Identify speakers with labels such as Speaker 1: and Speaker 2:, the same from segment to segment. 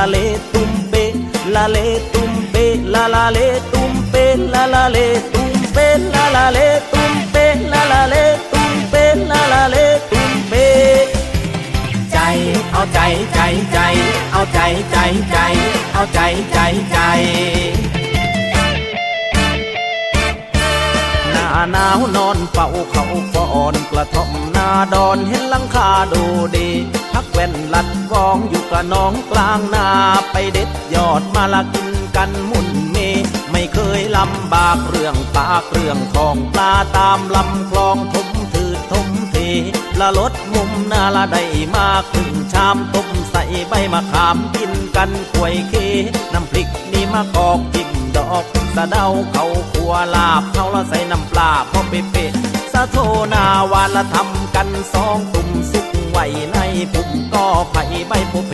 Speaker 1: าเลตุมเป
Speaker 2: ลาลาเลตุมเปลาลาเลตุมเปใจเอาใจใจใจเอาใจใจใจเอาใจใจใจ หนาวนอนเฝ้าเขาก่อนกระท่อมนาดอนเห็นลังคาดูดีพักแว่นลัดวองอยู่กระน้องกลางนาไปเด็ดยอดมาละกินกันมุนเมไม่เคยลำบากเรื่องปากเรื่องของปลาตามลำคลองทมถือทมเทละลดมุมนาละได้มาครึ่งชามต้มใส่ใบมะขามกินกันกล้วยเคน้ำพริกนี่มะกอกจิ้มดอกสะเดาเขา วลาบเขาละใส่น้ำปลาพอเป๊ะสะโทนาวานละทำกันสองตุ่มสุกไว้ในปุ่มก็ไผ่ใบโพเพ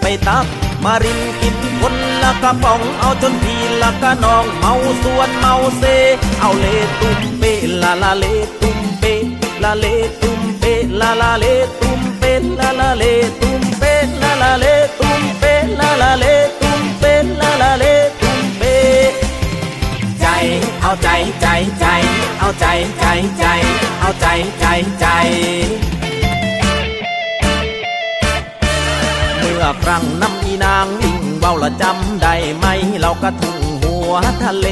Speaker 2: ไปตักมารินกินคนละกระป๋องเอาจนพีละกะนองเมาส่วนเมาเซ เอาเลตุมเปลาลาเลตุมเปลาเลตุมเปลาลาเล ใจใจใจ เอาใจใจใจ เอาใจใจใจเมื่อครั้งน้ำอีนางวิ่งเบาละจำได้ไหม เรากระทุ่งหัวทะเล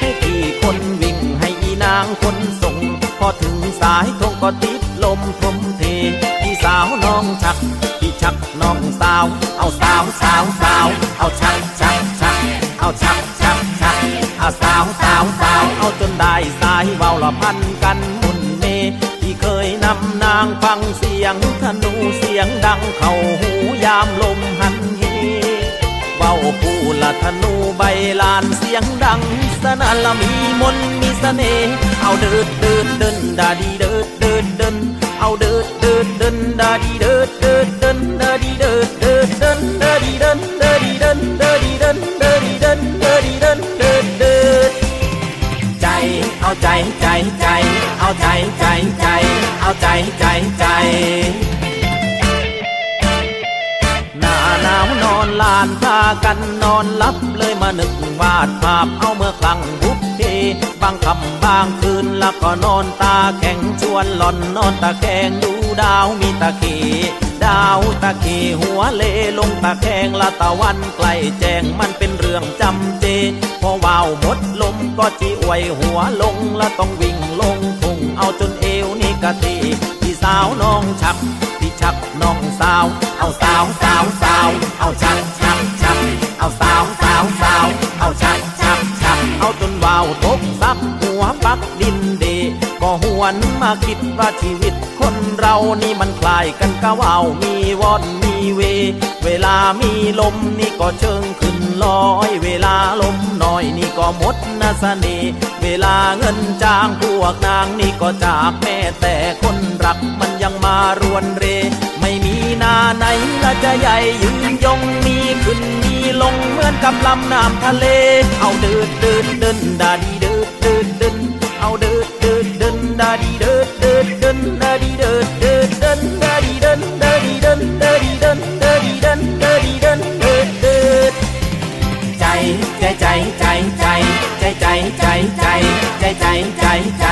Speaker 2: ให้พี่คนวิ่งให้อีนางคนส่ง พอถึงสายตรงก็ติดลมทมเทพี่สาวน้องชักพี่ชักน้องสาว เอาสาวสาวสาว เอาชักชักชักเอาชักายเบาละพันกันมุนเมที่เคยนำนางฟังเสียงธนูเสียงดังเข้าหูยามลมหันเหเว้าผู้ละธนูใบลานเสียงดัง สนั่นละมีมนมีเสน่ห์เอาเดิดเดิดเดินดาดีเดิดเดิดเดินเอาเดิดเดิดเดินดาดีเดิดเดิดเดิน ลานพากันนอนลับเลยมานึกวาดภาพเอาเมื่อครั้งบุพเพบางคำบางคืนแล้วก็นอนตาแข็งชวนหล่อนนอนตาแกงดูดาวมีตาเขดาวตาเขหัวเลลงตาแขงละตะวันใกล้แจ้งมันเป็นเรื่องจำเจ พอว่าวหมดลมก็จีอวยหัวลงและต้องวิ่งลงทุ่งเอาจนเอวนี่กะทีพี่สาวน้องชัก ชักน้องสาว เอาสาวสาวสาว เอาชักชักชักเอาสาวสาวสาว เอาชักชักชักเอาจนวาวตกซับหัวปักดินเดก็หวนมาคิดว่าชีวิตคนเรานี่มันคลายกันกะว่าวมีวอนมีเว เวลามีลมนี่ก็เชิงขึ้นลอย เวลาลมน้อย ก็หมดนาสนีเวลาเงินจ้างพวกนางนี่ก็จากแม่แต่คนรักมันยังมารวนเร ไม่มีนาไหนละจะใหญ่ยืนยงมีขึ้นมีลงเหมือนกับลำน้ำทะเล เอาเดินเดินเดินดาดี Ai.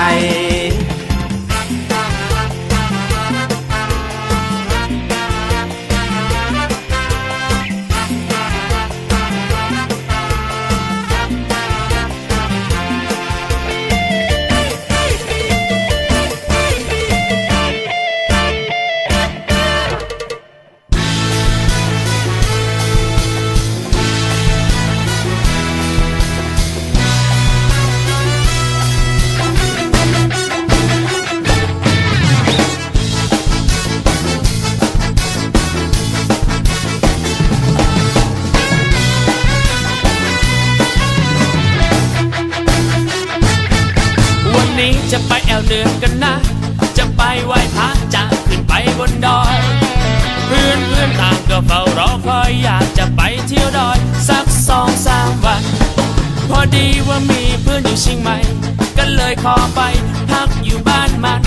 Speaker 2: เดือน
Speaker 3: กันนะ จะไปไหว้พระจะขึ้นไปบนดอย เพื่อนเพื่อนต่างก็เฝ้ารอคอยอยากจะไปเที่ยวดอย สักสองสามวัน พอดีว่ามีเพื่อนอยู่เชียงใหม่ก็เลยขอไปพักอยู่บ้านมัน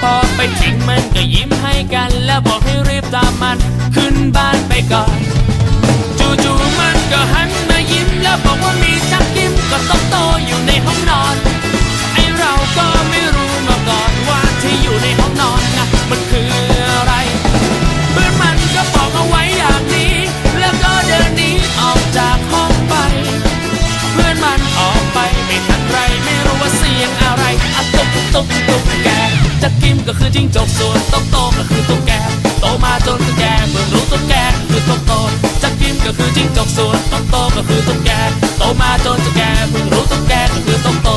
Speaker 3: พอไปถึงมันก็ยิ้มให้กันแล้วบอกให้เรีบ จักกิมก็คือจิ้งจกส่วนโตโตก็คือตุ๊กแกโตมาจนตุ๊กแกเพิ่งรู้ตุ๊กแกก็คือโตโต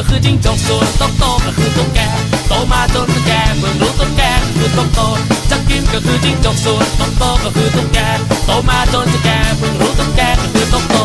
Speaker 3: ก็คือจิ้งจกส่วนโตโตก็คือตุ๊กแกโตมาจนตุ๊กแกเพิ่งรู้ตุ๊กแกคือโตโตจักกินก็คือจิ้งจกส่วนโตโตก็คือตุ๊กแกโตมาจนตุ๊กแกเพิ่งรู้ตุ๊กแกก็คือโตโต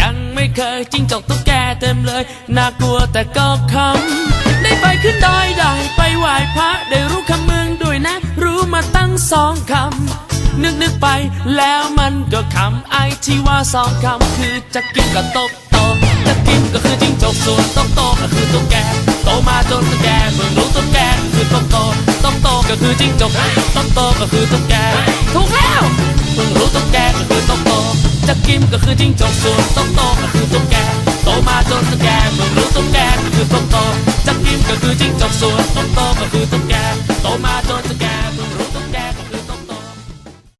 Speaker 3: ยังไม่เคยจิ้งจกตุ๊กแกเต็มเลย น่ากลัวแต่ก็คำได้ไปขึ้นดอยได้ไปไหว้พระได้รู้คำเมืองด้วยนะ รู้มาตั้งสองคำ นึกนึกไปแล้วมันก็คำไอที่ว่าสองคำ คือจะกินก็ตกโตจะกินก็คือจิ้งจกส่วนโตโตก็คือตุ๊กแกโตมาจนตุ๊กแกเพิ่งรู้ตุ๊กแกคือโตโตโตโตก็คือจิ้งจกโตโตก็คือตุ๊กแก จะกินก็คือจิ้งจกส่วนโตโตก็คือตุ๊กแกโตมาจนตุ๊กแกเพิ่งรู้ตุ๊กแกก็คือโตโตจะกินก็คือจิ้งจกส่วนโตโตก็คือตุ๊กแกโตมาจนตุ๊กแก